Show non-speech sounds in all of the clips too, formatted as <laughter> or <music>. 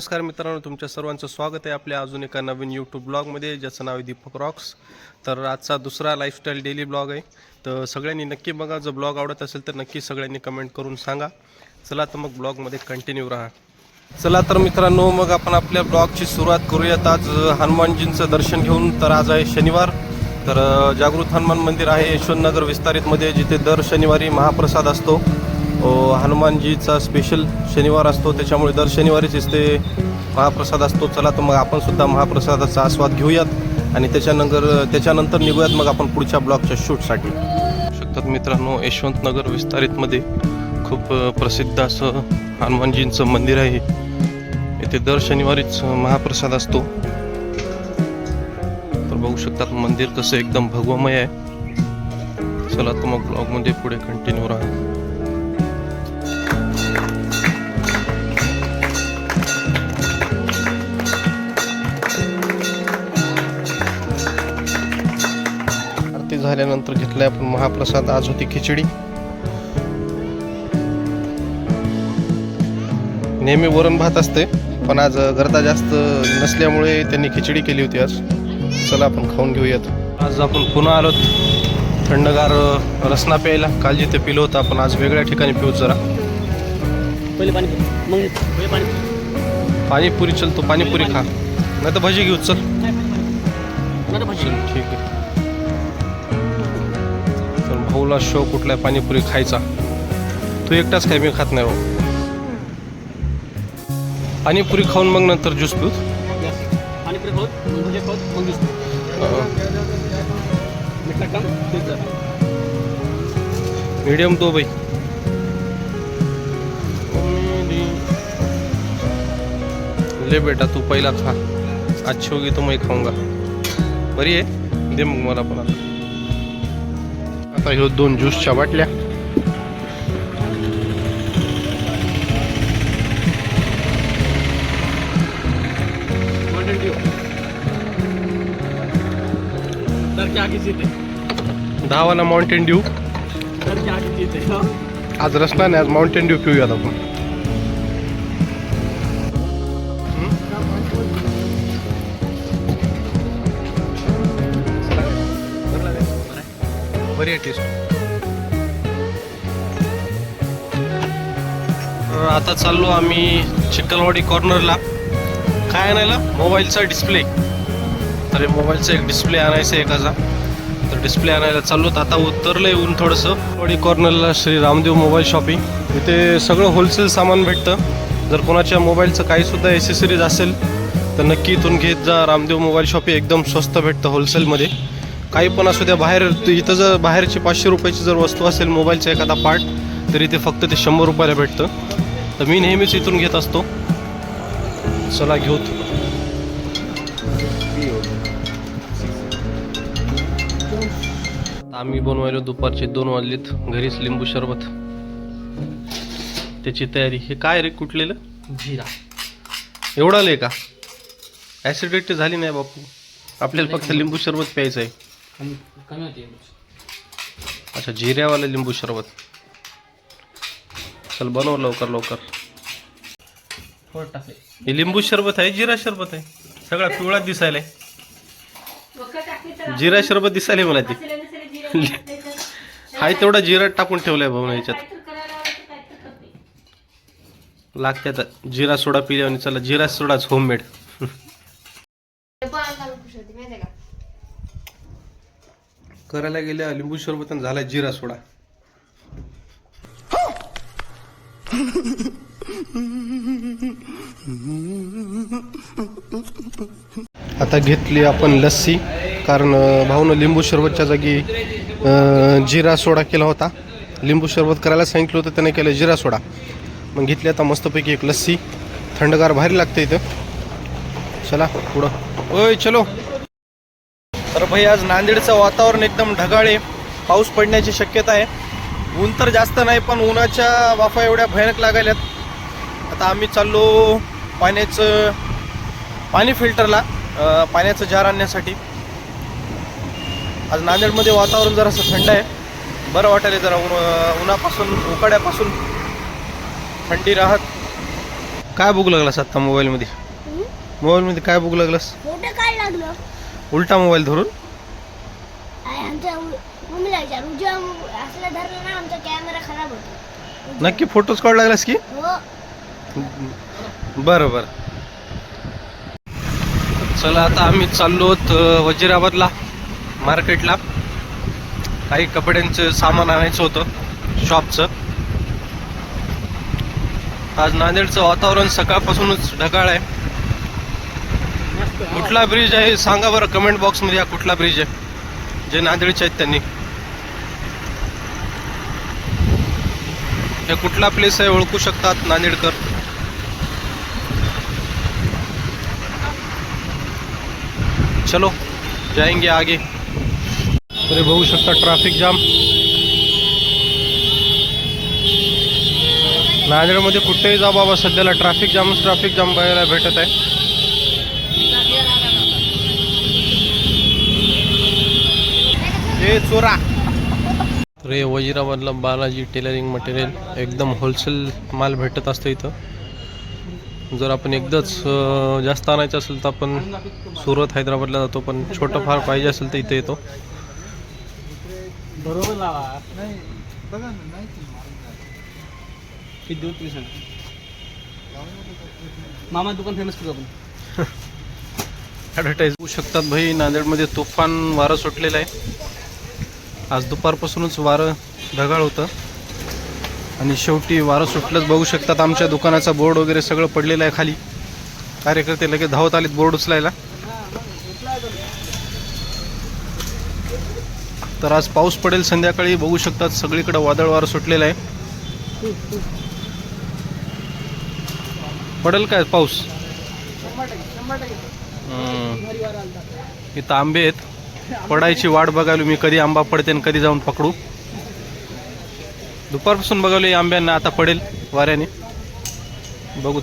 नमस्कार मित्रांनो तुमच्या सर्वांचं स्वागत आहे आपल्या अजून एका नवीन यूट्यूब ब्लॉगमध्ये ज्याचं नाव आहे दीपक रॉक्स तर आजचा दुसरा लाईफस्टाईल डेली ब्लॉग आहे. तर सगळ्यांनी नक्की बघा जर ब्लॉग आवडत असेल तर नक्की सगळ्यांनी कमेंट करून सांगा. चला तर मग ब्लॉगमध्ये कंटिन्यू राहा. चला तर मित्रांनो मग आपण आपल्या ब्लॉगची सुरुवात करूयात. आज हनुमानजींचं दर्शन घेऊन तर आज आहे शनिवार. तर जागृत हनुमान मंदिर आहे यशवंतनगर विस्तारितमध्ये जिथे दर शनिवारी महाप्रसाद असतो. हनुमानजीचा स्पेशल शनिवार असतो त्याच्यामुळे दर शनिवारीच इथे महाप्रसाद असतो. चला तर मग आपण सुद्धा महाप्रसादाचा आस्वाद घेऊयात आणि त्याच्यानंतर त्याच्यानंतर निघूयात मग आपण पुढच्या ब्लॉगच्या शूटसाठी. शकतात मित्रांनो यशवंतनगर विस्तारितमध्ये खूप प्रसिद्ध असं हनुमानजींचं मंदिर आहे. येथे दर शनिवारीच महाप्रसाद असतो. तर बघू शकतात मंदिर कसं एकदम भगवमय आहे. चला तर मग ब्लॉगमध्ये पुढे कंटिन्यू राहा. झाल्यानंतर घेतलाय आपण महाप्रसाद. आज होती खिचडी. नेहमी वरण भात असते पण आज गर्दा जास्त नसल्यामुळे त्यांनी खिचडी केली होती आज. चला आपण खाऊन घेऊयात. आज आपण पुन्हा आलो थंडगार रसना प्यायला. काल जिथे पिलो होतं आपण आज वेगळ्या ठिकाणी पिऊ. जरा. पाणीपुरी चल तू पाणीपुरी खा. नाही तर भजी. घेऊ चल ठीक आहे. भाऊला शो कुठला आहे पाणीपुरी खायचा. तू एकटाच खाय मी खात नाही भाऊ पाणीपुरी खाऊन मग नंतर ज्यूस पिऊ. झालं. मीडियम दो भाई. ले बेटा तू पहिला खा. अच्छी होगी तो मैं खाऊंगा. बरी आहे? दे मग मला पण आता ह्यो दोन ज्यूसच्या बाटल्या. दहावाला माउंटेन ड्यू. आज रसना नाही आज माउंटेन ड्यू पिऊयात आपण. बरी आहे टेस्ट आता चाललो आम्ही चिकलवाडी कॉर्नरला काय आणायला? मोबाईलचा डिस्प्ले तर मोबाईलचा एक डिस्प्ले आणायचा आहे एकाचा. तर डिस्प्ले आणायला चाललो. तर आता उतरलं येऊन थोडंसं. वाडी कॉर्नरला श्री रामदेव मोबाईल शॉपिंग इथे सगळं होलसेल सामान भेटतं. जर कोणाच्या मोबाईलचं काहीसुद्धा एसेसरीज असेल तर नक्की इथून घेत जा. रामदेव मोबाईल शॉपिंग एकदम स्वस्त भेटतं होलसेलमध्ये काही पण असू द्या बाहेर इथं जर बाहेरची पाचशे रुपयाची जर वस्तू असेल मोबाईलचा एखादा पार्ट तर इथे फक्त ते शंभर रुपयाला भेटतं. तर मी नेहमीच इथून घेत असतो. चला घेऊत आम्ही बनवायला दुपारचे दोन वाजलेत. घरीच लिंबू सरबत त्याची तयारी. हे काय रे कुठलेलं? जिरा. एवढं आलंय का? ॲसिडिटी झाली नाही बापू. आपल्याला फक्त लिंबू सरबत प्यायचं आहे कमी कमी होते अच्छा जिऱ्यावालं लिंबू सरबत चल बनव लवकर लवकर. थोडं टाकले. हे लिंबू सरबत आहे जिरा सरबत आहे? सगळा पिवळा दिसायलाय. जिरा सरबत दिसायला मला ते. हाय तेवढा जिरा टाकून ठेवलाय भाऊ याच्यात. लागत्यात जिरा सोडा पिल्यावर चला जिरा सोडाच होममेड करायला गेल्या लिंबू सरबत झाला जिरा सोडा. आता घेतली आपण लस्सी कारण भाऊनं लिंबू सरबतच्या जागी जिरा सोडा केला होता. लिंबू सरबत करायला सांगितलं होतं त्याने केलं जिरा सोडा. मग घेतली आता मस्तपैकी एक लस्सी. थंडगार भारी लागते इथं. चला पुढं. ओय चलो. तर भाई आज नांदेडचं वातावरण एकदम ढगाळ आहे पाऊस पडण्याची शक्यता आहे. ऊन तर जास्त नाही पण उन्हाच्या वाफा एवढ्या भयानक लागायल्यात. आता आम्ही चाललो पाण्याचं पाणी फिल्टरला पाण्याचं जार आणण्यासाठी. आज नांदेडमध्ये वातावरण जरासं थंड आहे. बरं वाटायला जरा उ- उन्हापासून उकाड्यापासून थंडी राहत. काय बघू लागलास आत्ता मोबाईलमध्ये? मोबाईलमध्ये काय बघू लागलास? काय लागलं? उलटा मोबाईल धरून? आहे आमच्या उ- मम्मीला विचार. उजव्या मु- असलं धरलं ना आमचा कॅमेरा खराब होतो. नक्की फोटोज काढ लागलास की? हो. बरं बरं. चला आता आम्ही चाललो वजिराबादला मार्केटला. काही कपड्यांचं सामान आणायचं होतं शॉपचं आज नांदेडचं वातावरण सकाळपासूनच ढगाळ आहे. कुठला ब्रिज आहे सांगा बरं कमेंट बॉक्समध्ये मध्ये कुठला ब्रिज आहे? जे नांदेडचे आहेत त्यांनी. हे कुठला प्लेस आहे ओळखू शकतात नांदेडकर? चलो जाएंगे आगे. अरे बघू शकता ट्रॅफिक जाम नांदेडमध्ये कुठेही जा बाबा सध्याला ट्रॅफिक जामच ट्रॅफिक जाम बघायला भेटत आहे. ए चोरा. तर हे वजिराबादला बालाजी टेलरिंग मटेरियल एकदम होलसेल माल भेटत असतं इथं. जर आपण एकदाच जास्त आणायचं असेल तर आपण सुरत हैदराबादला जातो पण छोटं फार पाहिजे असेल तर इथे येतो. मामा दुकान फेमस करू आपण. <laughs> ॲडव्हर्टाईज होऊ शकतात भाई. नांदेडमध्ये तुफान वारं सुटलेलं आहे. आज दुपारपासूनच वारं ढगाळ होतं. आणि शेवटी वारं सुटलंच बघू शकतात आमच्या दुकानाचा बोर्ड वगैरे सगळं पडलेलं आहे खाली. कार्यकर्ते लगेच धावत आलेत बोर्ड उचलायला. तर आज पाऊस पडेल संध्याकाळी बघू शकतात सगळीकडे वादळ वारं सुटलेलं आहे. पडेल काय पाऊस. इथं आंबे आहेत. पडायची वाट बघायलो मी कधी आंबा पडते आणि कधी जाऊन पकडू. दुपारपासून बघावले आंब्यांना आता पडेल वाऱ्याने. बघू.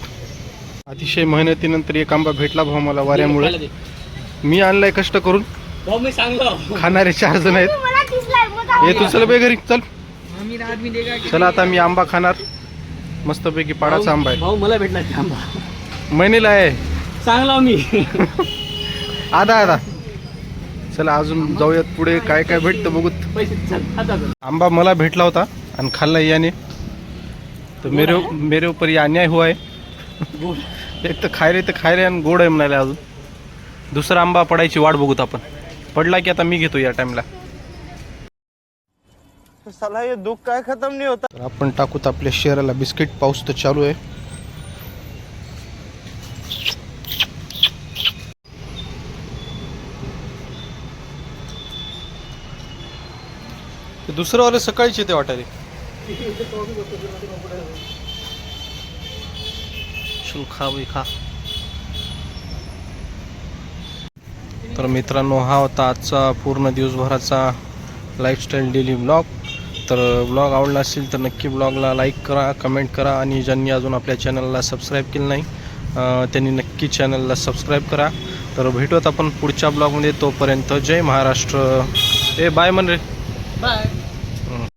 अतिशय मेहनतीनंतर एक आंबा भेटला भाऊ मला वाऱ्यामुळे. मी आणलाय कष्ट करून. भाऊ मी सांगलो. खाणारे चार जण आहेत. मला दिसलाय मग ये तू चल बे घरी चल. चला आता मी आंबा खाणार. मस्तपैकी पाडाचा आंबा आहे. भाऊ मला भेटला आंबा. महिनेला आहे. सांगला मी. आधा आधा. चला अजून जाऊयात पुढे काय काय भेटतं बघू पैसे चल आता चल. आंबा मला भेटला होता आणि खाल्ला याने. तर मेरे मेरे ऊपर ये अन्याय हुआ है. गोड. एक तर खायले तर खायले आणि गोड आहे म्हणाले अजून. दुसरा आंबा पडायची वाट बघूत आपण. पडला की आता मी घेतो या टाइमला साला ये दुख काय खत्म नहीं होता. आपण टाकूत आपल्या शहराला. बिस्किट पाऊस तर चालू आहे. ते दुसरं वाले सकाळीच येते वाटायला. चल खा बाई खा. तर मित्रांनो हा होता आजचा पूर्ण दिवसभराचा लाईफस्टाईल डेली ब्लॉग तर ब्लॉग आवडला असेल तर नक्की ब्लॉगला लाईक करा कमेंट करा आणि ज्यांनी अजून आपल्या चॅनलला सबस्क्राईब केलं नाही त्यांनी नक्की चॅनलला सबस्क्राईब करा. तर भेटूत आपण पुढच्या ब्लॉगमध्ये तोपर्यंत जय महाराष्ट्र. ए बाय म्हण रे 拜。